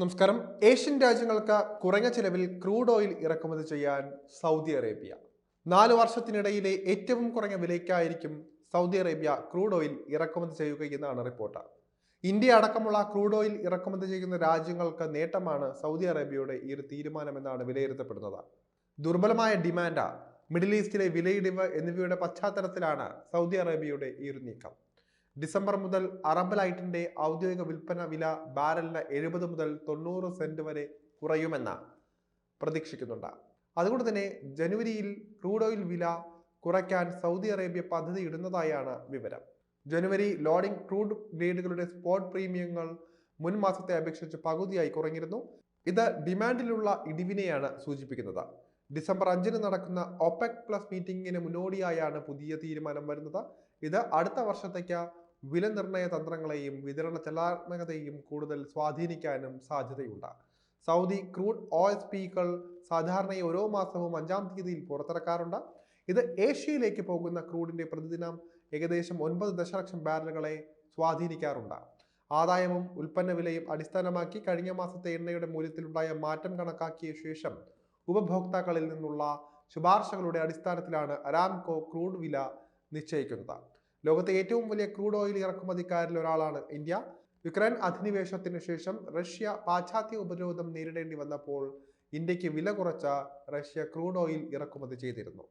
നമസ്കാരം. ഏഷ്യൻ രാജ്യങ്ങൾക്ക് കുറഞ്ഞ ചിലവിൽ ക്രൂഡ് ഓയിൽ ഇറക്കുമതി ചെയ്യാൻ സൗദി അറേബ്യ. നാല് വർഷത്തിനിടയിലെ ഏറ്റവും കുറഞ്ഞ വിലയ്ക്കായിരിക്കും സൗദി അറേബ്യ ക്രൂഡ് ഓയിൽ ഇറക്കുമതി ചെയ്യുക എന്നാണ് റിപ്പോർട്ട്. ഇന്ത്യ അടക്കമുള്ള ക്രൂഡ് ഓയിൽ ഇറക്കുമതി ചെയ്യുന്ന രാജ്യങ്ങൾക്ക് നേട്ടമാണ് സൗദി അറേബ്യയുടെ ഈ ഒരു തീരുമാനമെന്നാണ് വിലയിരുത്തപ്പെടുന്നത്. ദുർബലമായ ഡിമാൻഡ് മിഡിൽ ഈസ്റ്റിലെ വിലയിടിവ് എന്നിവയുടെ പശ്ചാത്തലത്തിലാണ് സൗദി അറേബ്യയുടെ ഈ ഒരു നീക്കം. ഡിസംബർ മുതൽ അറബ് ലൈറ്റിന്റെ ഔദ്യോഗിക വിൽപ്പന വില ബാരലിന് എഴുപത് മുതൽ തൊണ്ണൂറ് സെന്റ് വരെ കുറയുമെന്ന് പ്രതീക്ഷിക്കുന്നുണ്ട്. അതുകൊണ്ട് തന്നെ ജനുവരിയിൽ ക്രൂഡ് ഓയിൽ വില കുറയ്ക്കാൻ സൗദി അറേബ്യ പദ്ധതി ഇടുന്നതായാണ് വിവരം. ജനുവരി ലോഡിംഗ് ക്രൂഡ് ഗ്രേഡുകളുടെ സ്പോട്ട് പ്രീമിയങ്ങൾ മുൻ മാസത്തെ അപേക്ഷിച്ച് പകുതിയായി കുറഞ്ഞിരുന്നു. ഇത് ഡിമാൻഡിലുള്ള ഇടിവിനെയാണ് സൂചിപ്പിക്കുന്നത്. ഡിസംബർ അഞ്ചിന് നടക്കുന്ന ഒപെക് പ്ലസ് മീറ്റിംഗിന് മുന്നോടിയായാണ് പുതിയ തീരുമാനം വരുന്നത്. ഇത് അടുത്ത വർഷത്തേക്ക് വില നിർണയ തന്ത്രങ്ങളെയും വിതരണ ചലാത്മകതയും കൂടുതൽ സ്വാധീനിക്കാനും സാധ്യതയുണ്ട്. സൗദി ക്രൂഡ് ഓയിൽ സ്പീക്കൾ സാധാരണയായി ഓരോ മാസവും അഞ്ചാം തീയതിയിൽ പുറത്തിറക്കാറുണ്ട്. ഇത് ഏഷ്യയിലേക്ക് പോകുന്ന ക്രൂഡിന്റെ പ്രതിദിനം ഏകദേശം ഒൻപത് ദശലക്ഷം ബാരലുകളെ സ്വാധീനിക്കാറുണ്ട്. ആദായവും ഉൽപ്പന്ന വിലയും അടിസ്ഥാനമാക്കി കഴിഞ്ഞ മാസത്തെ എണ്ണയുടെ മൂല്യത്തിലുണ്ടായ മാറ്റം കണക്കാക്കിയ ശേഷം ഉപഭോക്താക്കളിൽ നിന്നുള്ള ശുപാർശകളുടെ അടിസ്ഥാനത്തിലാണ് അരാംകോ ക്രൂഡ് വില നിശ്ചയിക്കുന്നത്. ലോകത്തെ ഏറ്റവും വലിയ ക്രൂഡ് ഓയിൽ ഇറക്കുമതിക്കാരിൽ ഒരാളാണ് ഇന്ത്യ. യുക്രൈൻ അധിനിവേശത്തിന് ശേഷം റഷ്യ പാശ്ചാത്യ ഉപരോധം നേരിടേണ്ടി വന്നപ്പോൾ ഇന്ത്യയ്ക്ക് വില കുറച്ച റഷ്യ ക്രൂഡ് ഓയിൽ ഇറക്കുമതി ചെയ്തിരുന്നു.